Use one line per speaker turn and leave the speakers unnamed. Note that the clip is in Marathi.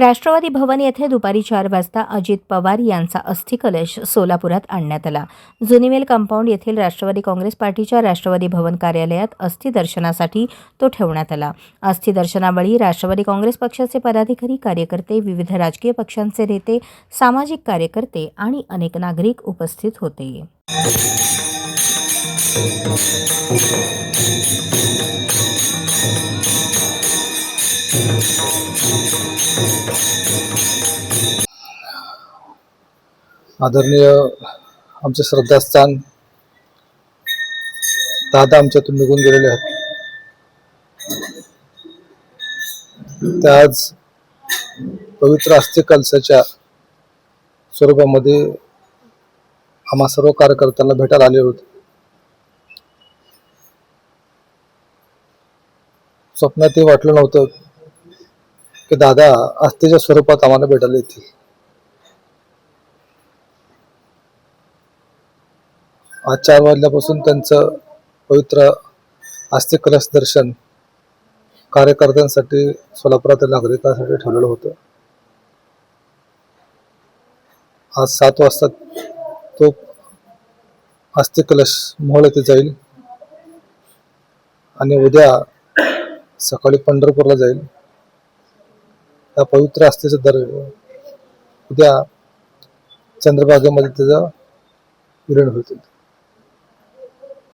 राष्ट्रवादी भवन येथे दुपारी चार वाजता अजित पवार यांचा अस्थिकलश सोलापुरात आणण्यात आला. जुनिवेल कंपाऊंड येथील राष्ट्रवादी काँग्रेस पार्टीच्या राष्ट्रवादी भवन कार्यालयात अस्थिदर्शनासाठी तो ठेवण्यात आला. अस्थिदर्शनावेळी राष्ट्रवादी काँग्रेस पक्षाचे पदाधिकारी कार्यकर्ते विविध राजकीय पक्षांचे नेते सामाजिक कार्यकर्ते आणि अनेक नागरिक उपस्थित होते.
आदरणीय आमचे श्रद्धास्थान दादा आमच्यातून निघून गेलेले आहेत. ते आज पवित्र अस्थि कलशाच्या स्वरूपामध्ये आम्हा सर्व कार्यकर्त्यांना भेटायला आले होते. स्वप्नात ते वाटलं नव्हतं. की दादा आस्थेच्या स्वरूपात आम्हाला भेटायला येतील. आज चार वाजल्यापासून त्यांचं पवित्र आस्तिक कलश दर्शन कार्यकर्त्यांसाठी सोलापुरातील नागरिकांसाठी ठेवलेलं होतं. आज सात वाजता तो आस्तिक कलश मोहळ येथे जाईल. आणि उद्या सकाळी पंढरपूरला जाईल. त्या पवित्र आस्थेचं दर उद्या चंद्रभागेमध्ये त्याचं विरण होतील